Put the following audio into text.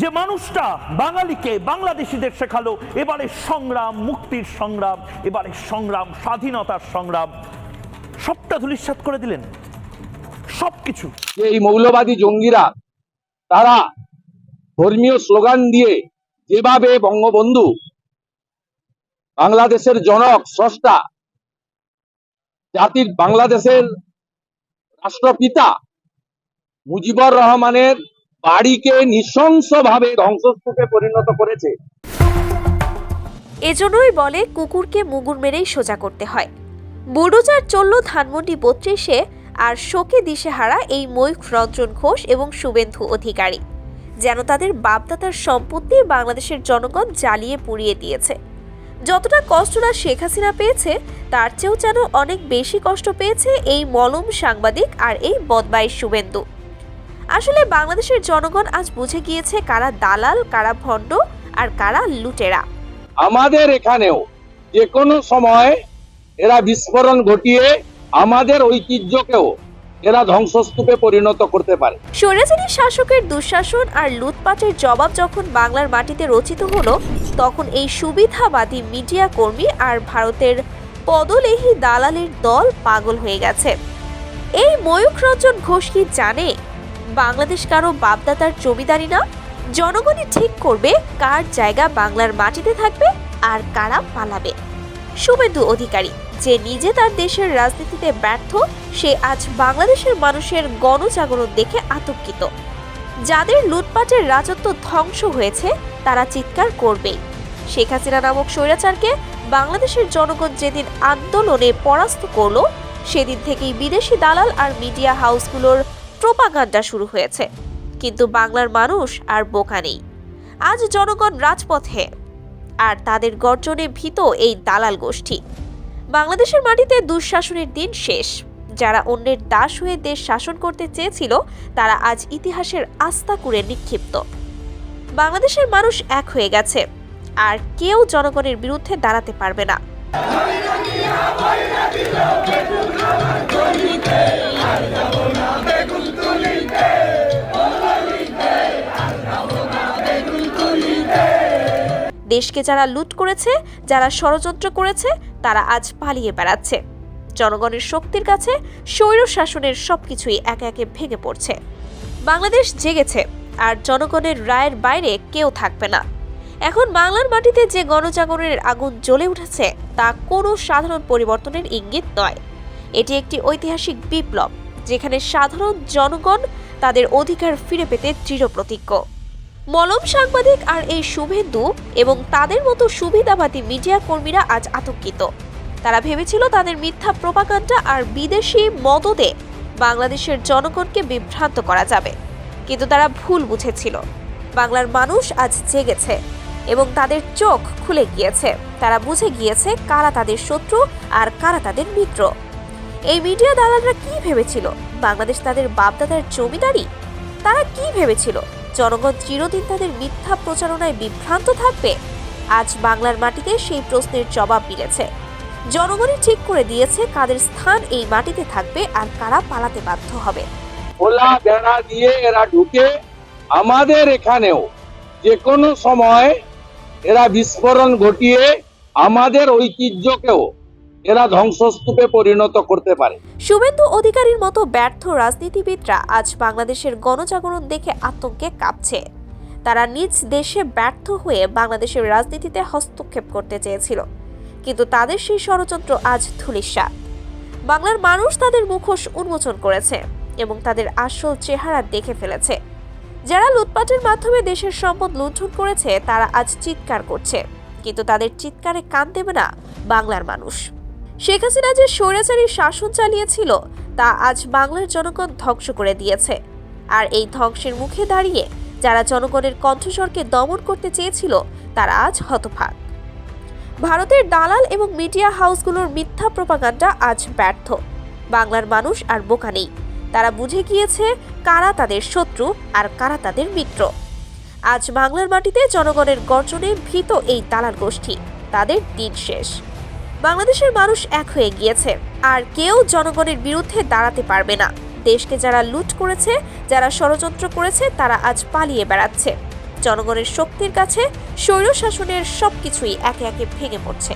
যে মানুষটা বাঙালিকে, বাংলাদেশিদের শেখালো, এবারে সংগ্রাম, মুক্তির সংগ্রাম, এবারে সংগ্রাম, স্বাধীনতার সংগ্রাম। সবটা ধূলিসাৎ করে দিলেন। সবকিছু। এই মৌলবাদী জঙ্গিরা, তারা ধর্মীয় স্লোগান দিয়ে যেভাবে বঙ্গবন্ধু বাংলাদেশের জনক, স্রষ্টা, জাতির বাংলাদেশের রাষ্ট্রপিতা মুজিবুর রহমানের বাড়িকে নৃশংসভাবে ধ্বংসস্তূপে পরিণত করেছে। এজন্যই বলে কুকুরকে মুগুর মেরেই সোজা করতে হয়। বুলডোজার চলল ধানমন্ডি বত্রিশে আর শোকে দিশেহারা এই ময়ূখ রঞ্জন ঘোষ এবং শুভেন্দু অধিকারী, যেন তাদের বাপদাতার সম্পত্তি বাংলাদেশের জনগণ জ্বালিয়ে পুড়িয়ে দিয়েছে। যতটা কষ্ট না শেখ হাসিনা পেয়েছে, তার চেয়েও যেন অনেক বেশি কষ্ট পেয়েছে এই মলম সাংবাদিক আর এই বদমাইশ শুভেন্দু। আসলে বাংলাদেশের জনগণ আজ বুঝে গিয়েছে কারা দালাল কারা ভণ্ড আর কারা লুটেরা। আমাদের এখানেও যে কোনো সময় এরা বিস্ফোরণ ঘটিয়ে আমাদের ঐতিহ্যকেও এরা ধ্বংসস্তূপে পরিণত করতে পারে। স্বৈরাচারী শাসকের দুঃশাসন আর লুটপাটের জবাব যখন বাংলার মাটিতে রচিত হলো তখন এই সুবিধাবাদী মিডিয়া কর্মী আর ভারতের পদলেহী দালালের দল পাগল হয়ে গেছে। এই ময়ূখ রঞ্জন ঘোষ কি জানে? বাংলাদেশ কারও বাপদাতার জমিদারি না? জনগণই ঠিক করবে কার জায়গা বাংলার মাটিতে থাকবে আর কারা পালাবে। শুভেন্দু অধিকারী, যে নিজে তার দেশের রাজনীতিতে ব্যর্থ, সে আজ বাংলাদেশের মানুষের গণজাগরণ দেখে আতঙ্কিত। যাদের লুটপাটের রাজত্ব ধ্বংস হয়েছে, তারা চিৎকার করবেই শেখ হাসিনা নামক স্বৈরাচারকে বাংলাদেশের জনগণ যেদিন আন্দোলনে পরাস্ত করল, সেদিন থেকেই বিদেশি দালাল আর মিডিয়া হাউসগুলোর প্রোপাগান্ডা শুরু হয়েছে। কিন্তু বাংলার মানুষ আর বোকা নেই। আজ জনগণ রাজপথে। আর তাদের গর্জনে ভীত এই দালাল গোষ্ঠী। বাংলাদেশের মাটিতে দুঃশাসনের দিন শেষ। যারা অন্যের দাস হয়ে দেশ শাসন করতে চেয়েছিল, তারা আজ ইতিহাসের আস্থা করে নিক্ষিপ্ত। বাংলাদেশের মানুষ এক হয়ে গেছে। আর কেউ জনগণের বিরুদ্ধে দাঁড়াতে পারবে না। দেশকে যারা লুট করেছে, যারা ষড়যন্ত্র করেছে, তারা আজ পালিয়ে বেড়াচ্ছে। জনগণের শক্তির কাছে স্বৈর শাসনের সবকিছুই একে একে ভেঙে পড়ছে। বাংলাদেশ জেগেছে, আর জনগণের রায়ের বাইরে কেউ থাকবে না। এখন বাংলার মাটিতে যে গণজাগরণের আগুন জ্বলে উঠেছে, তা কোনো সাধারণ পরিবর্তনের ইঙ্গিত নয়। এটি একটি ঐতিহাসিক বিপ্লব, যেখানে সাধারণ জনগণ তাদের অধিকার ফিরে পেতে দৃঢ় মলম সাংবাদিক আর এই শুভেন্দু এবং তাদের মতো সুবিধাবাদী মিডিয়া কর্মীরা আজ আতঙ্কিত। তারা ভেবেছিল তাদের মিথ্যা প্রপাগান্ডা আর বিদেশি মদদে বাংলাদেশের জনগণকে বিভ্রান্ত করা যাবে। কিন্তু তারা ভুল বুঝেছিল। বাংলার মানুষ আজ জেগেছে। এবং তাদের চোখ খুলে গিয়েছে। তারা বুঝে গিয়েছে কারা তাদের শত্রু আর কারা তাদের মিত্র। এই মিডিয়া দালালরা কি ভেবেছিল? বাংলাদেশ তাদের বাপদাদার জমিদারি? তারা কি ভেবেছিল? জনগণ চিরদিন তাদের মিথ্যা প্রচারণায় বিভ্রান্ত থাকবে? আজ বাংলার মাটিতে সেই প্রশ্নের জবাব মিলেছে। জনগণই ঠিক করে দিয়েছে কাদের স্থান এই মাটিতে থাকবে আর কারা পালাতে বাধ্য হবে। খোলা বেড়া দিয়ে এরা ঢুকে আমাদের এখানেও যে কোনো সময় এরা বিস্ফোরণ ঘটিয়ে আমাদের ঐতিহ্যকেও এরা ধ্বংসস্তূপে পরিণত করতে পারে। শুভেন্দু অধিকারীর মতো ব্যর্থ রাজনীতিবিদরা আজ বাংলাদেশের গণজাগরণ দেখে আতঙ্কে কাঁপছে। তারা নিজ দেশে ব্যর্থ হয়ে বাংলাদেশের রাজনীতিতে হস্তক্ষেপ করতে চেয়েছিল। কিন্তু তাদের সেই ষড়যন্ত্র আজ ধূলিসাৎ। বাংলার মানুষ তাদের মুখোশ উন্মোচন করেছে এবং তাদের আসল চেহারা দেখে ফেলেছে। যারা লুটপাটের মাধ্যমে দেশের সম্পদ লুণ্ঠন করেছে, তারা আজ চিৎকার করছে। কিন্তু তাদের চিৎকারে কান দেবে না বাংলার মানুষ। শেখ হাসিনা যে স্বৈরাচারী শাসন চালিয়েছিল, তা আজ বাংলার জনগণ ধ্বংস করে দিয়েছে। আর এই ধ্বংসের মুখে দাঁড়িয়ে যারা জনগণের কণ্ঠস্বরকে দমন করতে চেয়েছিল, তারা আজ হতভাগ। ভারতের দালাল এবং মিডিয়া হাউসগুলোর মিথ্যা প্রপাগান্ডা আজ ব্যর্থ। বাংলার মানুষ আর বোকা নেই। তারা বুঝে গিয়েছে কারা তাদের শত্রু আর কারা তাদের মিত্র। আজ বাংলার মাটিতে জনগণের গর্জনে ভীত এই দালাল গোষ্ঠী। তাদের দিন শেষ। বাংলাদেশের মানুষ এক হয়ে গিয়েছে। আর কেউ জনগণের বিরুদ্ধে দাঁড়াতে পারবে না। দেশকে যারা লুট করেছে, যারা ষড়যন্ত্র করেছে, তারা আজ পালিয়ে বেড়াচ্ছে। জনগণের শক্তির কাছে স্বৈরশাসনের সবকিছুই একে একে ভেঙে পড়ছে।